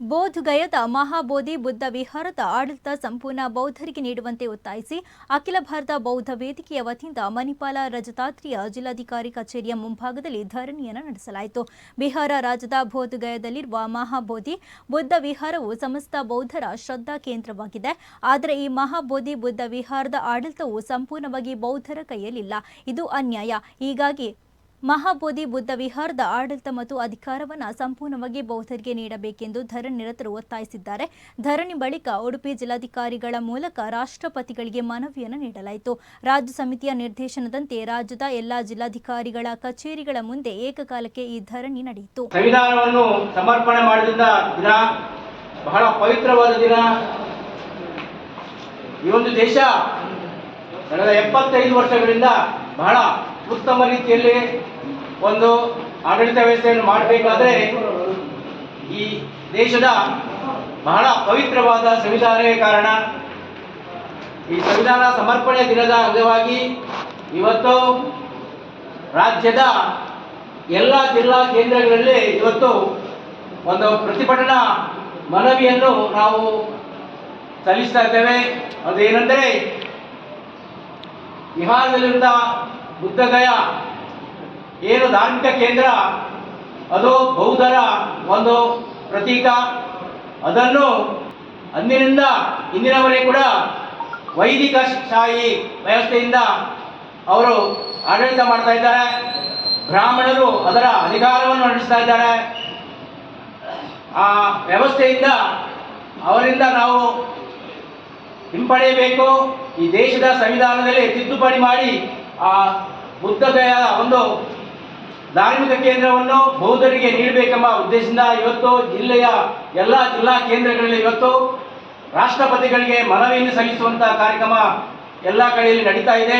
ಬೋಧಗಯದ ಮಹಾಬೋಧಿ ಬುದ್ಧ ವಿಹಾರದ ಆಡಳಿತ ಸಂಪೂರ್ಣ ಬೌದ್ಧರಿಗೆ ನೀಡುವಂತೆ ಒತ್ತಾಯಿಸಿ ಅಖಿಲ ಭಾರತ ಬೌದ್ಧ ವೇದಿಕೆಯ ವತಿಯಿಂದ ಮಣಿಪಾಲ ರಜತಾತ್ರಿಯ ಜಿಲ್ಲಾಧಿಕಾರಿ ಕಚೇರಿಯ ಮುಂಭಾಗದಲ್ಲಿ ಧರಣಿಯನ್ನು ನಡೆಸಲಾಯಿತು. ಬಿಹಾರ ರಾಜ್ಯದ ಬೋಧಗಯದಲ್ಲಿರುವ ಮಹಾಬೋಧಿ ಬುದ್ಧ ವಿಹಾರವು ಸಮಸ್ತ ಬೌದ್ಧರ ಶ್ರದ್ಧಾ ಕೇಂದ್ರವಾಗಿದೆ. ಆದರೆ ಈ ಮಹಾಬೋಧಿ ಬುದ್ಧ ವಿಹಾರದ ಆಡಳಿತವು ಸಂಪೂರ್ಣವಾಗಿ ಬೌದ್ಧರ ಕೈಯಲ್ಲಿಲ್ಲ. ಇದು ಅನ್ಯಾಯ. ಹೀಗಾಗಿ ಮಹಾಬೋಧಿ ಬುದ್ಧ ವಿಹಾರದ ಆಡಳಿತ ಮತ್ತು ಅಧಿಕಾರವನ್ನು ಸಂಪೂರ್ಣವಾಗಿ ಬೌದ್ಧರಿಗೆ ನೀಡಬೇಕೆಂದು ಧರಣಿ ನಿರತರು ಒತ್ತಾಯಿಸಿದ್ದಾರೆ. ಧರಣಿ ಬಳಿಕ ಉಡುಪಿ ಜಿಲ್ಲಾಧಿಕಾರಿಗಳ ಮೂಲಕ ರಾಷ್ಟ್ರಪತಿಗಳಿಗೆ ಮನವಿಯನ್ನು ನೀಡಲಾಯಿತು. ರಾಜ್ಯ ಸಮಿತಿಯ ನಿರ್ದೇಶನದಂತೆ ರಾಜ್ಯದ ಎಲ್ಲಾ ಜಿಲ್ಲಾಧಿಕಾರಿಗಳ ಕಚೇರಿಗಳ ಮುಂದೆ ಏಕಕಾಲಕ್ಕೆ ಈ ಧರಣಿ ನಡೆಯಿತು. ಸಂವಿಧಾನವನ್ನು ಸಮರ್ಪಣೆ ಮಾಡಿದ ಬಹಳ ಪವಿತ್ರವಾದ ದಿನ. ಈ ಒಂದು ದೇಶ ಎಪ್ಪತ್ತೈದು ವರ್ಷಗಳಿಂದ ಬಹಳ ಉತ್ತಮ ರೀತಿಯಲ್ಲಿ ಒಂದು ಆಡಳಿತ ವ್ಯವಸ್ಥೆಯನ್ನು ಮಾಡಬೇಕಾದ್ರೆ ಈ ದೇಶದ ಬಹಳ ಪವಿತ್ರವಾದ ಸಂವಿಧಾನವೇ ಕಾರಣ. ಈ ಸಂವಿಧಾನ ಸಮರ್ಪಣೆ ದಿನದ ಅಂಗವಾಗಿ ಇವತ್ತು ರಾಜ್ಯದ ಎಲ್ಲ ಜಿಲ್ಲಾ ಕೇಂದ್ರಗಳಲ್ಲಿ ಇವತ್ತು ಒಂದು ಪ್ರತಿಭಟನಾ ಮನವಿಯನ್ನು ನಾವು ಸಲ್ಲಿಸ್ತಾ ಇದ್ದೇವೆ. ಅದೇನೆಂದರೆ ಬಿಹಾರದಲ್ಲಿರುವ ಬುದ್ಧಗಯ. ಏನು ಧಾರ್ಮಿಕ ಕೇಂದ್ರ? ಅದು ಬೌದ್ಧರ ಒಂದು ಪ್ರತೀಕ. ಅದನ್ನು ಅಂದಿನಿಂದ ಇಂದಿನವರೆಗೆ ಕೂಡ ವೈದಿಕ ಶಾಹಿ ವ್ಯವಸ್ಥೆಯಿಂದ ಅವರು ಆಡಳಿತ ಮಾಡ್ತಾ ಇದ್ದಾರೆ. ಬ್ರಾಹ್ಮಣರು ಅದರ ಅಧಿಕಾರವನ್ನು ನಡೆಸ್ತಾ ಇದ್ದಾರೆ. ಆ ವ್ಯವಸ್ಥೆಯಿಂದ ಅವರಿಂದ ನಾವು ಹಿಂಪಡೆಯಬೇಕು. ಈ ದೇಶದ ಸಂವಿಧಾನದಲ್ಲಿ ತಿದ್ದುಪಡಿ ಮಾಡಿ ಆ ಬುದ್ಧತೆಯ ಒಂದು ಧಾರ್ಮಿಕ ಕೇಂದ್ರವನ್ನು ಬೌದ್ಧರಿಗೆ ನೀಡಬೇಕೆಂಬ ಉದ್ದೇಶದಿಂದ ಇವತ್ತು ಜಿಲ್ಲೆಯ ಎಲ್ಲ ಜಿಲ್ಲಾ ಕೇಂದ್ರಗಳಲ್ಲಿ ಇವತ್ತು ರಾಷ್ಟ್ರಪತಿಗಳಿಗೆ ಮನವಿಯನ್ನು ಸಲ್ಲಿಸುವಂತಹ ಕಾರ್ಯಕ್ರಮ ಎಲ್ಲ ಕಡೆಯಲ್ಲಿ ನಡೀತಾ ಇದೆ.